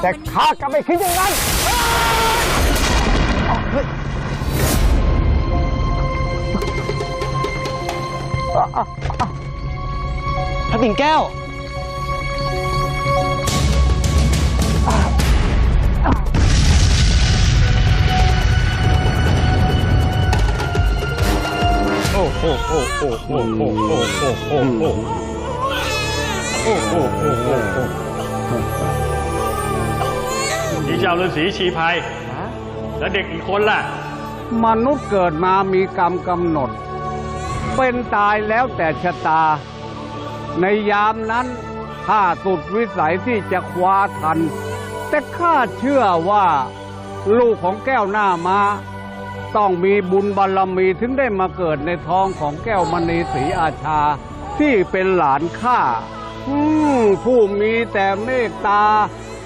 แต่ข้ากลับไม่คิดอย่างนั้นพระปิ่นแก้ว โอ้โหโอ้โหโอ้โหโอ้โหโอ้โหโอ้โหโอ้โหโอ้ โหนี่เจ้าฤาษีชีภัย แล้วเด็กอีกคนล่ะ มนุษย์เกิดมามีกรรมกำหนด เป็นตายแล้วแต่ชะตา ในยามนั้นข้าสุดวิสัยที่จะคว้าทัน แต่ข้าเชื่อว่า ลูกของแก้วหน้ามาต้องมีบุญบารรมีถึงได้มาเกิดในท้องของแก้วมณีศรีอาชา ที่เป็นหลานข้าอืมผู้มีแต่เมตตา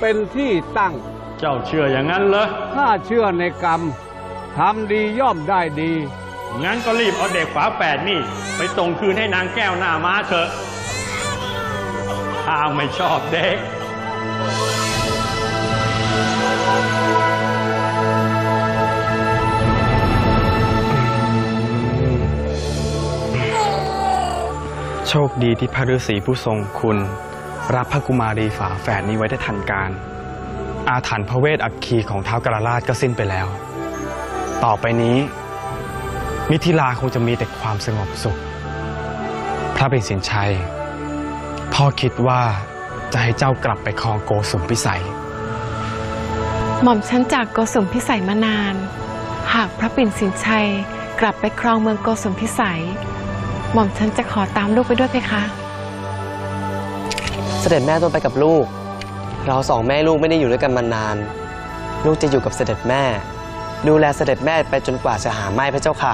เป็นที่ตั้ง เจ้าเชื่ออย่างนั้นเหรอข้าเชื่อในกรรมทำดีย่อมได้ดี งั้นก็รีบเอาเด็กฝาแฝดนี่ ไปส่งคืนให้นางแก้วหน้าม้าเถอะข้าไม่ชอบเด็กโชคดีที่พระฤาษีผู้ทรงคุณ รับพระกุมารีฝาแฝดนี้ไว้ได้ทันการ อาถรรพ์พระเวทอัคคีของท้าวกรราชก็สิ้นไปแล้ว ต่อไปนี้ มิถิลาคงจะมีแต่ความสงบสุข พระเป็นสินชัย พ่อคิดว่าจะให้เจ้ากลับไปครองโกสุมพิสัย หม่อมฉันจากโกสุมพิสัยมานาน หากพระปิ่นสินชัยกลับไปครองเมืองโกสุมพิสัย หม่อมฉันจะขอตามลูกไปด้วยเพคะ เสด็จแม่ต้องไปกับลูก เราสองแม่ลูกไม่ได้อยู่ด้วยกันมานาน ลูกจะอยู่กับเสด็จแม่ ดูแลเสด็จแม่ไปจนกว่าจะหาไม้พระเจ้าค่ะ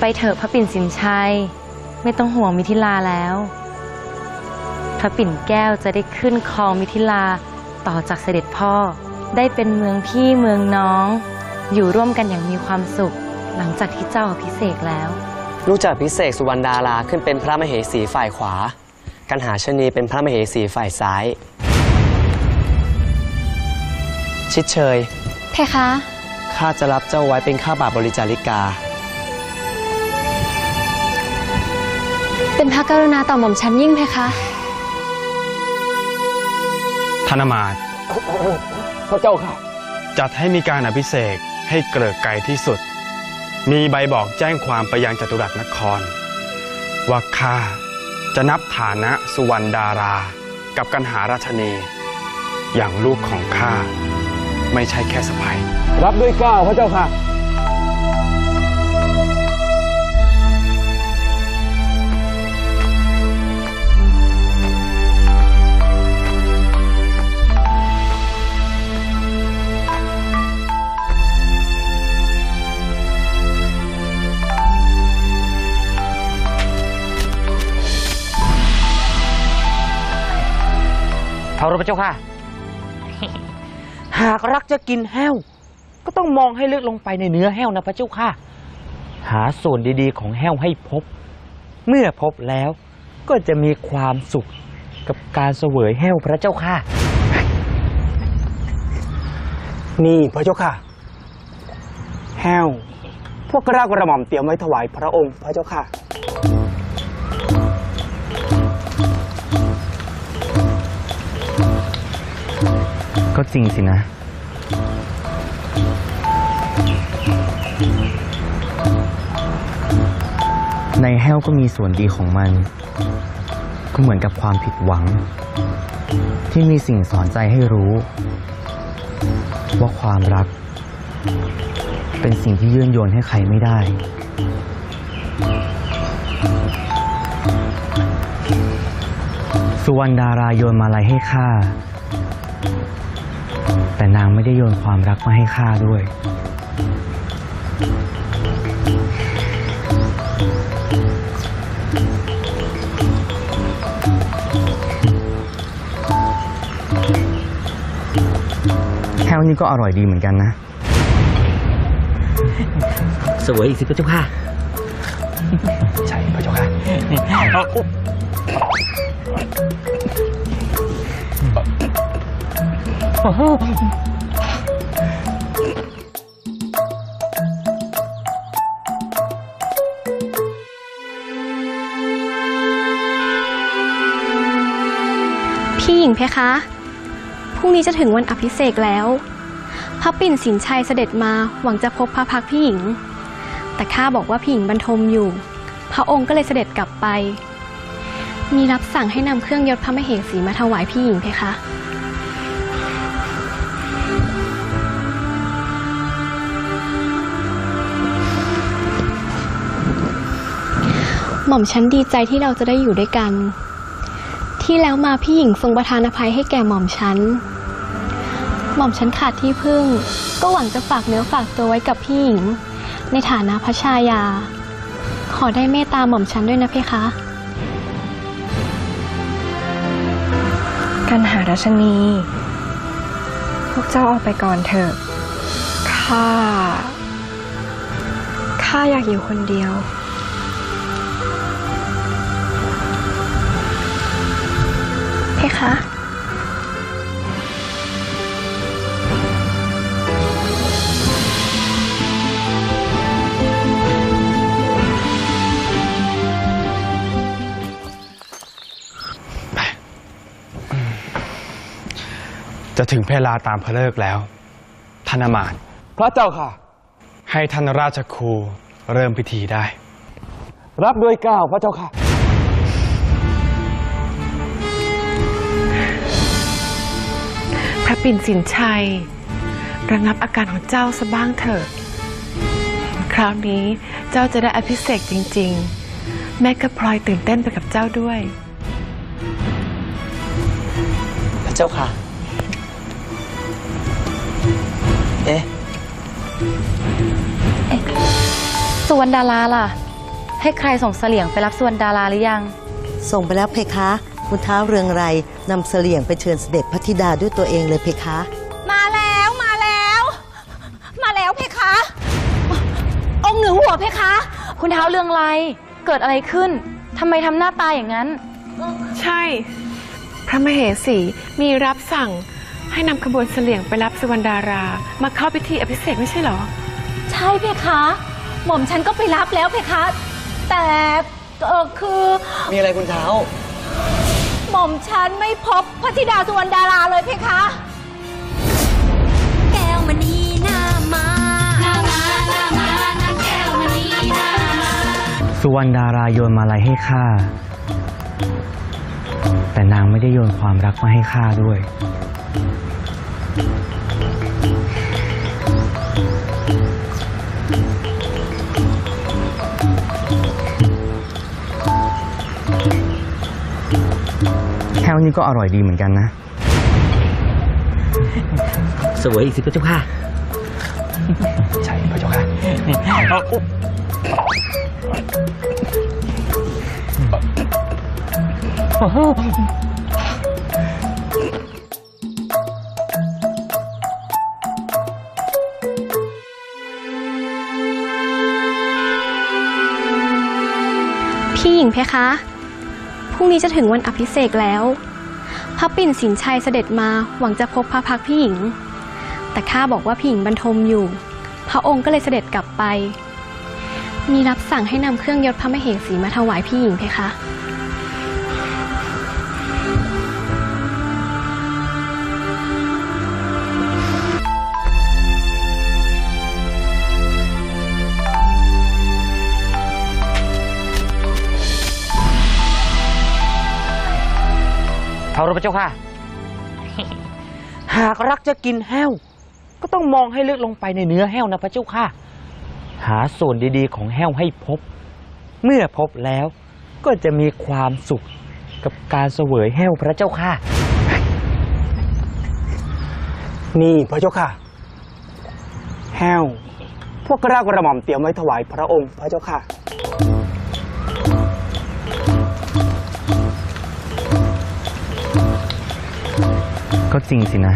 ไปเถอะพระปิ่นสินชัย ไม่ต้องห่วงมิถิลาแล้ว พระปิ่นแก้วจะได้ขึ้นครองมิถิลาต่อจากเสด็จพ่อ ได้เป็นเมืองพี่เมืองน้อง อยู่ร่วมกันอย่างมีความสุข หลังจากที่เจ้าอภิเษกแล้วลูกจากพิเศษสุวรรณดาราขึ้นเป็นพระมเหสีฝ่ายขวา กันหาชนีเป็นพระมเหสีฝ่ายซ้าย ชิดเชย เพคะ ข้าจะรับเจ้าไว้เป็นข้าบาทบริจาริกา เป็นพระกรุณาต่อหม่อมฉันยิ่งเพคะธนมาตพระเจ้าค่ะ จัดให้มีการอภิเษกให้เกลิกไกลที่สุด มีใบบอกแจ้งความไปยังจตุรัสนคร ว่าข้าจะนับฐานะสุวรรณดารา กับกันหาราชนี อย่างลูกของข้า ไม่ใช่แค่สะพ้ยรับด้วยเกล้าวพระเจ้าค่ะเอาละพระเจ้าค่ะ หากรักจะกินแห้ว ก็ต้องมองให้ลึกลงไปในเนื้อแห้วนะพระเจ้าค่ะ หาส่วนดีๆ ของแห้วให้พบ เมื่อพบแล้วก็จะมีความสุขกับการเสวยแห้วพระเจ้าค่ะ นี่พระเจ้าค่ะ แห้ว พวกกระรากกระหม่อมเตรียมไว้ถวายพระองค์พระเจ้าค่ะ ก็จริงสินะ ในแห้วก็มีส่วนดีของมัน ก็เหมือนกับความผิดหวัง ที่มีสิ่งสอนใจให้รู้ ว่าความรัก เป็นสิ่งที่ยื่นโยนให้ใครไม่ได้ สุวรรณดาราโยนมาลัยให้ข้า แต่นางไม่ได้โยนความรักมาให้ข้าด้วย แห้วนี่ก็อร่อยดีเหมือนกันนะเสวยอีกสิพระเจ้าค่ะ ใช่พระเจ้าค่ะ พี่หญิงเพคะ พรุ่งนี้จะถึงวันอภิเษกแล้ว พระปิ่นสินชัยเสด็จมาหวังจะพบพระพักพี่หญิง แต่ข้าบอกว่าพี่หญิงบรรทมอยู่ พระองค์ก็เลยเสด็จกลับไป มีรับสั่งให้นำเครื่องยศพระมเหสีมาถวายพี่หญิงเพคะ หม่อมฉันดีใจที่เราจะได้อยู่ด้วยกัน ที่แล้วมาพี่หญิงทรงประทานอภัยให้แก่หม่อมฉัน หม่อมฉันขาดที่พึ่ง ก็หวังจะฝากเนื้อฝากตัวไว้กับพี่หญิง ในฐานะพระชายา ขอได้เมตตาหม่อมฉันด้วยนะเพคะกันหาราชนี พวกเจ้าออกไปก่อนเถอะข้าข้าอยากอยู่คนเดียว เพคะจะถึงเพลาตามพระเลิกษ์แล้วท่านอมาตย์พระเจ้าค่ะ ให้ท่านราชครูเริ่มพิธีได้ รับด้วยเกล้าวพระเจ้าค่ะ ปิ่นสินชัย ระงับอาการของเจ้าซะบ้างเถิด คราวนี้เจ้าจะได้อภิเษกจริง ๆ แม่ก็พลอยตื่นเต้นไปกับเจ้าด้วย พระเจ้าค่ะ เอ๊ะ สุวรรณดาราล่ะ ให้ใครส่งเสลี่ยงไปรับสุวรรณดาราหรือยัง ส่งไปแล้วเพคะ คุณท้าวเรืองไรนำเสลี่ยงไปเชิญเสด็จพระธิดาด้วยตัวเองเลยเพคะ มาแล้วมาแล้ว มาแล้วเพคะ องค์เหนือหัวเพคะ คุณเท้าเรืองไรเกิดอะไรขึ้นทำไมทำหน้าตาอย่างนั้น ใช่ พระมเหสีมีรับสั่งให้นำขบวนเสลี่ยงไปรับสุวรรณดารา มาเข้าพิธีอภิเษกไม่ใช่เหรอ ใช่เพคะ หม่อมฉันก็ไปรับแล้วเพคะ แต่เออคือ มีอะไรคุณเท้า หม่อมฉันไม่พบพระธิดาสุวรรณดาราเลยเพคะ แก้วมณีนามานามานามานาแก้วมณีนามาสุวรรณดาราโยนมาลัยให้ข้าแต่นางไม่ได้โยนความรักมาให้ข้าด้วย นี้ก็อร่อยดีเหมือนกันนะ สวยอีกสิพระเจ้าค่ะ ใช่พระเจ้าค่ะพี่หญิงเพคะ พรุ่งนี้จะถึงวันอภิเษกแล้วพ ระปิ่นสินชัยเสด็จมาหวังจะพบพระพักพี่หญิง แต่ข้าบอกว่าพี่หญิงบรรทมอยู่ พระองค์ก็เลยเสด็จกลับไป มีรับสั่งให้นำเครื่องยศพระมเหสีมาถวายพี่หญิงเพคะ เท่าไรพระเจ้าค่ะ หากรักจะกินแห้ว ก็ต้องมองให้ลึกลงไปในเนื้อแห้วนะพระเจ้าค่ะ หาส่วนดีๆ ของแห้วให้พบ เมื่อพบแล้วก็จะมีความสุขกับการเสวยแห้วพระเจ้าค่ะ นี่พระเจ้าค่ะ แห้ว พวกกระกระหม่อมเตรียมไว้ถวายพระองค์พระเจ้าค่ะ ก็จริงสินะ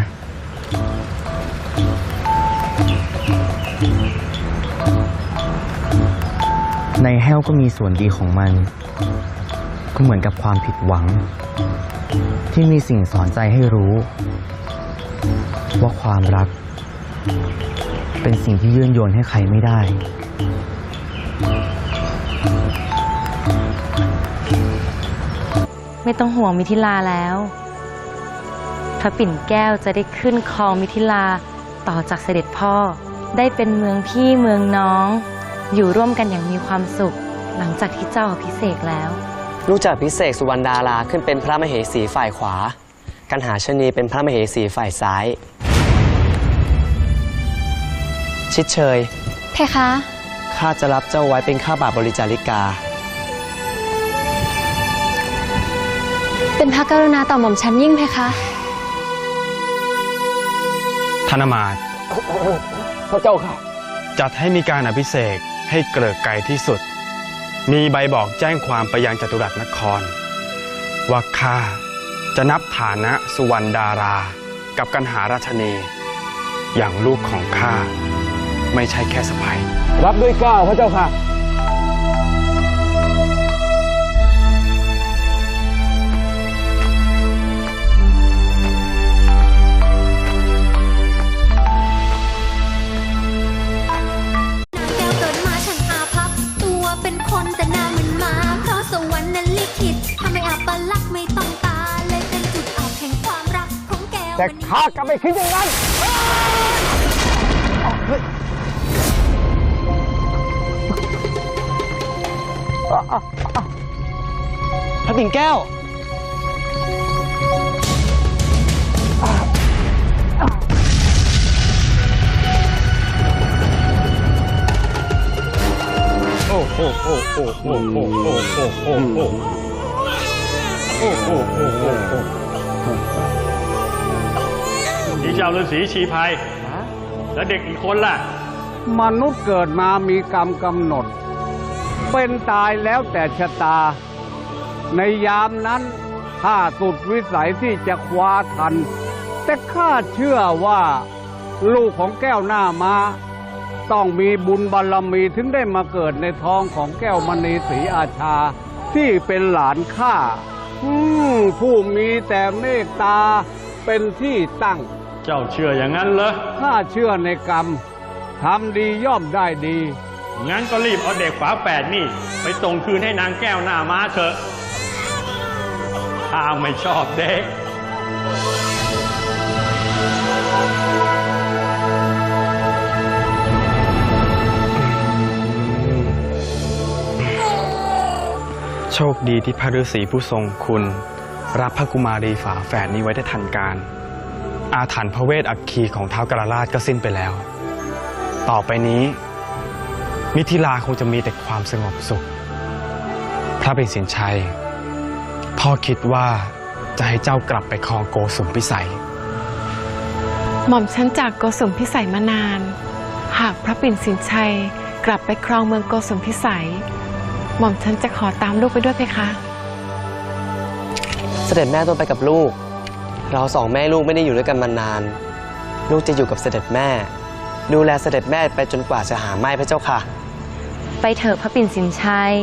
ในแห้วก็มีส่วนดีของมัน ก็เหมือนกับความผิดหวัง ที่มีสิ่งสอนใจให้รู้ ว่าความรัก เป็นสิ่งที่ยื่นโยนให้ใครไม่ได้ไม่ต้องห่วงมิถิลาแล้ว พระปิ่นแก้วจะได้ขึ้นครองมิถิลาต่อจากเสด็จพ่อ ได้เป็นเมืองพี่เมืองน้อง อยู่ร่วมกันอย่างมีความสุข หลังจากที่เจ้าอภิเษกแล้ว ลูกจากพิเศษสุวรรณดาราขึ้นเป็นพระมเหสีฝ่ายขวา กันหาชนีเป็นพระมเหสีฝ่ายซ้าย ชิดเชยเพคะ ข้าจะรับเจ้าไว้เป็นข้าบาทบริจาริกา เป็นพระกรุณาต่อหม่อมฉันยิ่งเพคะ ธนมาตรพระเจ้าค่ะ จัดให้มีการอภิเษกให้เกลิกไกลที่สุด มีใบบอกแจ้งความไปยังจตุรัสนคร ว่าข้าจะนับฐานะสุวรรณดารา กับกันหาราชนี อย่างลูกของข้า ไม่ใช่แค่สะใภ้รับด้วยเกล้าวพระเจ้าค่ะ แก้วแต่ข้าก็ไม่คิดอย่างนั้นพระปิ่นแก้ว โอ้โหโอ้โหโอ้โหโอ้โหโอ้โหโอ้โหโอ้โหโอ้โหโอ้โห ที่เจ้าฤาษีชีภัย แล้วเด็กอีกคนล่ะ มนุษย์เกิดมามีกรรมกำหนด เป็นตายแล้วแต่ชะตา ในยามนั้นข้าสุดวิสัยที่จะคว้าทัน แต่ข้าเชื่อว่าลูกของแก้วหน้ามาต้องมีบุญบารรมีถึงได้มาเกิดในท้องของแก้วมณีศรีอาชาที่เป็นหลานข้าอืมผู้มีแต่เมตตาเป็นที่ตั้ง เจ้าเชื่ออย่างนั้นเหรอ ข้าเชื่อในกรรมทำดีย่อมได้ดี งั้นก็รีบเอาเด็กฝาแฝดนี่ ไปส่งคืนให้นางแก้วหน้าม้าเถอะข้าไม่ชอบเด็ก โชคดีที่พระฤาษีผู้ทรงคุณ รับพระกุมารีฝาแฝดนี้ไว้ได้ทันการ อาถรรพ์พระเวทอัคคีของท้าวกรราชก็สิ้นไปแล้ว ต่อไปนี้ มิถิลาคงจะมีแต่ความสงบสุข พระเป็นสินชัย พ่อคิดว่าจะให้เจ้ากลับไปครองโกสุมพิสัย หม่อมฉันจากโกสมพิสัยมานาน หากพระปิ่นสินชัยกลับไปครองเมืองโกสมพิสัย หม่อมฉันจะขอตามลูกไปด้วยเพคะ เสด็จแม่ต้องไปกับลูก เราสองแม่ลูกไม่ได้อยู่ด้วยกันมานาน ลูกจะอยู่กับเสด็จแม่ ดูแลเสด็จแม่ไปจนกว่าจะหาไม่พระเจ้าค่ะ ไปเถอะพระปิ่นสินชัย